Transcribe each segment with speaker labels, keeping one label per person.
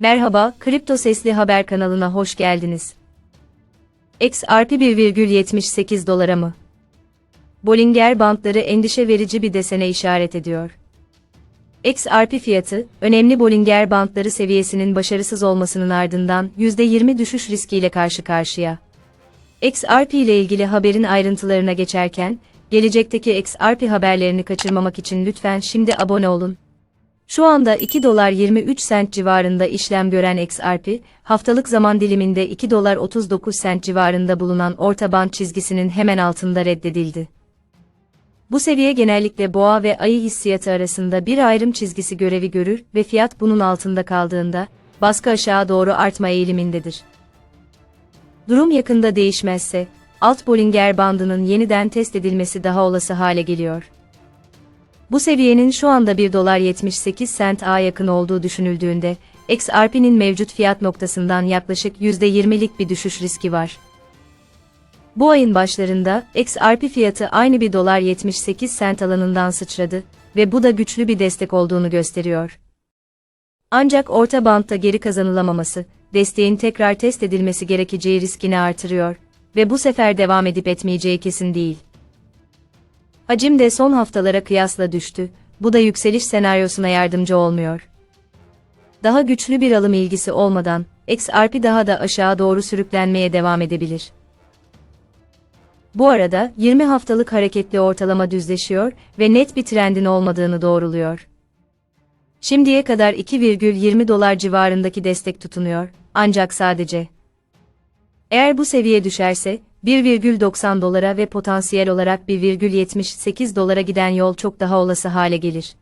Speaker 1: Merhaba, Kripto Sesli Haber kanalına hoş geldiniz. XRP 1,78 dolara mı? Bollinger Bandları endişe verici bir desene işaret ediyor. XRP fiyatı, önemli Bollinger Bandları seviyesinin başarısız olmasının ardından %20 düşüş riskiyle karşı karşıya. XRP ile ilgili haberin ayrıntılarına geçerken, gelecekteki XRP haberlerini kaçırmamak için lütfen şimdi abone olun. Şu anda 2 dolar 23 sent civarında işlem gören XRP, haftalık zaman diliminde 2 dolar 39 sent civarında bulunan orta band çizgisinin hemen altında reddedildi. Bu seviye genellikle boğa ve ayı hissiyatı arasında bir ayrım çizgisi görevi görür ve fiyat bunun altında kaldığında, baskı aşağı doğru artma eğilimindedir. Durum yakında değişmezse, alt Bollinger bandının yeniden test edilmesi daha olası hale geliyor. Bu seviyenin şu anda 1 dolar 78 sent a yakın olduğu düşünüldüğünde, XRP'nin mevcut fiyat noktasından yaklaşık %20'lik bir düşüş riski var. Bu ayın başlarında, XRP fiyatı aynı 1 dolar 78 sent alanından sıçradı ve bu da güçlü bir destek olduğunu gösteriyor. Ancak orta bantta geri kazanılamaması, desteğin tekrar test edilmesi gerekeceği riskini artırıyor ve bu sefer devam edip etmeyeceği kesin değil. Hacim de son haftalara kıyasla düştü, bu da yükseliş senaryosuna yardımcı olmuyor. Daha güçlü bir alım ilgisi olmadan, XRP daha da aşağı doğru sürüklenmeye devam edebilir. Bu arada 20 haftalık hareketli ortalama düzleşiyor ve net bir trendin olmadığını doğruluyor. Şimdiye kadar 2,20 dolar civarındaki destek tutunuyor, ancak sadece. Eğer bu seviye düşerse, 1,90 dolara ve potansiyel olarak 1,78 dolara giden yol çok daha olası hale gelir.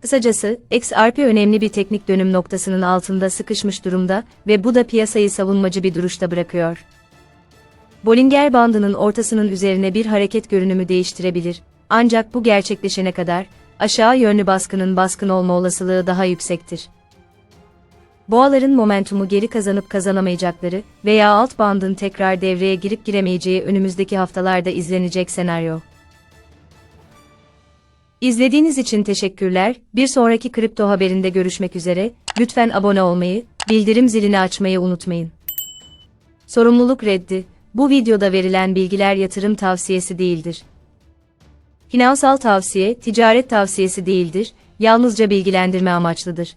Speaker 1: Kısacası, XRP önemli bir teknik dönüm noktasının altında sıkışmış durumda ve bu da piyasayı savunmacı bir duruşta bırakıyor. Bollinger bandının ortasının üzerine bir hareket görünümü değiştirebilir, ancak bu gerçekleşene kadar, aşağı yönlü baskının baskın olma olasılığı daha yüksektir. Boğaların momentumu geri kazanıp kazanamayacakları veya alt bandın tekrar devreye girip giremeyeceği önümüzdeki haftalarda izlenecek senaryo. İzlediğiniz için teşekkürler. Bir sonraki kripto haberinde görüşmek üzere. Lütfen abone olmayı, bildirim zilini açmayı unutmayın. Sorumluluk reddi. Bu videoda verilen bilgiler yatırım tavsiyesi değildir. Finansal tavsiye, ticaret tavsiyesi değildir, yalnızca bilgilendirme amaçlıdır.